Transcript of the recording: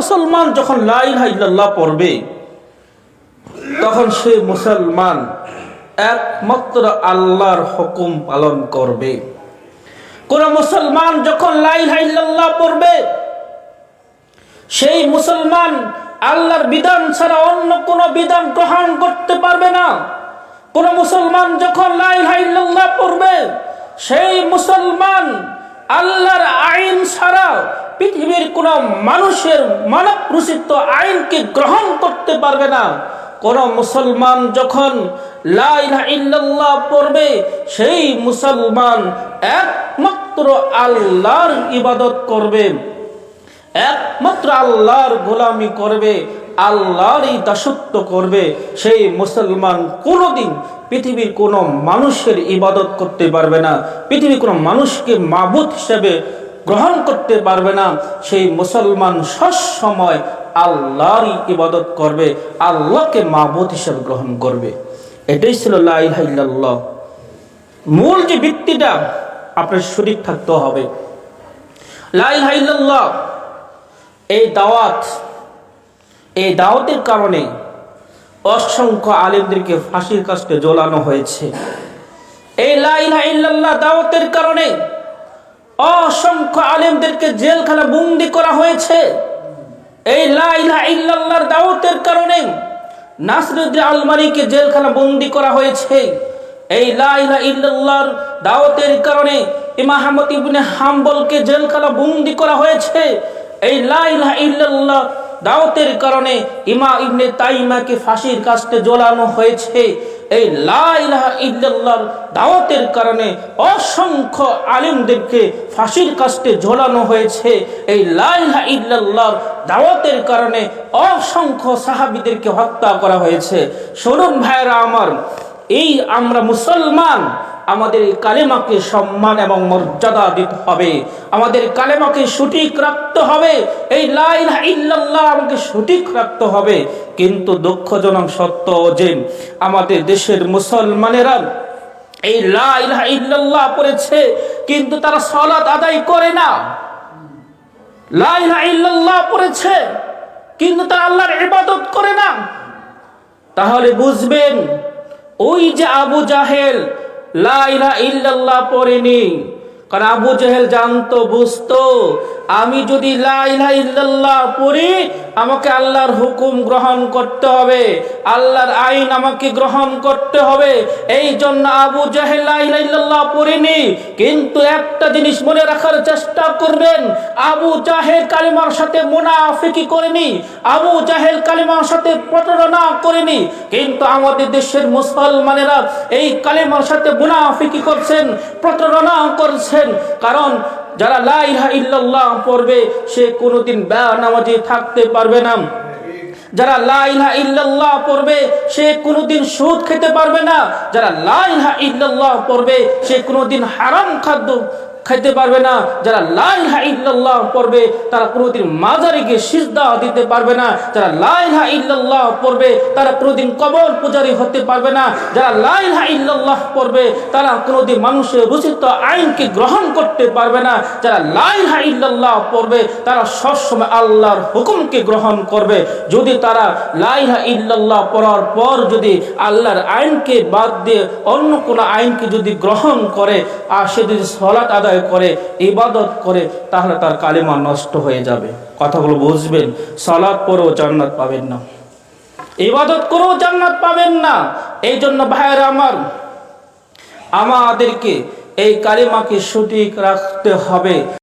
মুসলমান যখন লাইলাহা ইল্লাল্লাহ পড়বে, তখন সে মুসলমান একমাত্র আল্লাহর হুকুম পালন করবে। কোন মুসলমান যখন লাইলাহা ইল্লাল্লাহ পড়বে, সেই মুসলমান আল্লাহর বিধান ছাড়া অন্য কোনো বিধান গ্রহণ করতে পারবে না। কোন মুসলমান যখন লাইলাহা ইল্লাল্লাহ পড়বে, সেই মুসলমান আল্লাহর আইন ছাড়াও পৃথিবীর কোন মানুষের মানব রচিত আইনকে গ্রহণ করতে পারবে না। কোন মুসলমান যখন পড়বে, সেই মুসলমান একমাত্র আল্লাহর ইবাদত করবে, একমাত্র আল্লাহর গোলামি করবে। আল্লাহরই দাসত্ব করবে, সেই মুসলমান কোনোদিন পৃথিবীর কোনো মানুষের ইবাদত করতে পারবে না, পৃথিবীর কোনো মানুষকে মাবুদ হিসেবে গ্রহণ করতে পারবে না, সেই মুসলমান সবসময় আল্লাহরই ইবাদত করবে, আল্লাহকে মাবুদ হিসেবে গ্রহণ করবে। এটাই ছিল লাইল্লাহ মূল যে ভিত্তিটা আপনার শরীর থাকতে হবে। লাইল্লাহ এই দাওয়াত এই দাওয়াতের কারণে অসংখ্য আলেমদেরকে ফাঁসির কাছে জ্বলানো হয়েছে। এই লাইলা ইল্লাল্লাহ দাওয়াতের কারণে অসংখ্য আলেমদেরকে জেলখানা বন্দি করা হয়েছে। এই লাইলা ইল্লাল্লাহর দাওয়াতের কারণে নাসরুদ্দিন আলমারিকে জেলখানা বন্দি করা হয়েছে। এই লাইলা ইল্লাল্লাহর দাওয়াতের কারণে ইমাম আহমদ ইবনে হাম্বলকে জেলখানা বন্দি করা হয়েছে। এই লাইলা ইল্লাল্লাহ দাওয়াতের কারণে ইমা ইবনে তাইমাকে ফাঁসির কাস্তে জ্বলানো হয়েছে। এই ইল্লাল্লাহর দাওয়াতের কারণে অসংখ্য আলিমদেরকে ফাঁসির কাস্তে ঝোলানো হয়েছে। এই লাইলাহা ইল্লাল্লাহর দাওয়াতের কারণে অসংখ্য সাহাবিদেরকে হত্যা করা হয়েছে। শুনুন ভাইরা আমার, এই আমরা মুসলমান আমাদের কালেমাকে সম্মান এবং মর্যাদা দিতে হবে। আমাদের কালেমাকে সঠিক রাখতে হবে। এই লাইলা ইল্লাল্লাহ আমাকে সঠিক রাখতে হবে। কিন্তু দুঃখজনক সত্য যে আমাদের দেশের মুসলমানেরা এই লাইলা ইল্লাল্লাহ পড়েছে, কিন্তু তারা সলাত আদায় করে না। লাইলা ইল্লাল্লাহ পড়েছে, কিন্তু তারা আল্লাহর ইবাদত করে না। তাহলে বুঝবেন, ওই যে আবু জাহেল পড়েনি। কারণ আবু জেহেল জানতো বুঝতো আমি যদি লাইলা পড়ি আমাকে আল্লাহর হুকুম গ্রহণ করতে হবে, আল্লাহর আইন আমাকে গ্রহণ করতে হবে। এই জন্য আবু জাহেল লাইলা ইল্লাল্লাহ পড়িনি, কিন্তু একটা জিনিস মনে রাখার চেষ্টা করবেন, আবু জাহেল কালিমার সাথে মুনাফিকি করেনি, আবু জাহেল কালিমার সাথে প্রতারণা করেনি, কিন্তু আমাদের দেশের মুসলমানেরা এই কালিমার সাথে মুনাফিকি করছেন, প্রতারণা করছেন। কারণ যারা লাইহা ইল্লাল্লাহ পড়বে, সে কোনোদিন নামাজে থাকতে পারবে না। যারা লাইলহা ইল্লাল্লাহ পড়বে, সে কোনোদিন সুদ খেতে পারবে না। যারা লাইলহা ইল্লাল্লাহ পড়বে, সে কোনোদিন হারাম খাদ্য খাইতে পারবে না, যারা লাইলহা ইল্লাল্লাহ পড়বে, তারা কোনোদিন মাজারে গিয়ে সিজদা দিতে পারবে না। যারা লাইলহা ইল্লাল্লাহ পড়বে, তারা কোনোদিন কবর পূজারী হতে পারবে না। যারা লাইলহা ইল্লাল্লাহ পড়বে, তারা কোনোদিন মানুষের রচিত আইনকে গ্রহণ করতে পারবে না। যারা লাইলহা ইল্লাল্লাহ পড়বে, তারা সবসময় আল্লাহর হুকুমকে গ্রহণ করবে। যদি তারা লাইহা ইল্লাল্লাহ পড়ার পর যদি আল্লাহর আইনকে বাদ দিয়ে অন্য কোনো আইনকে যদি গ্রহণ করে, আর সে যদি সলাৎ আদায় করে, ইবাদত করে, তাহলে তার কালিমা নষ্ট হয়ে যাবে। কথাগুলো বুঝবেন সালাদ পরেও জান্নাত পাবেন না। ইবাদত করেও জান্নাত পাবেন না। এই জন্য ভাইয়েরা আমার, আমাদেরকে এই কালিমাকে সঠিক রাখতে হবে।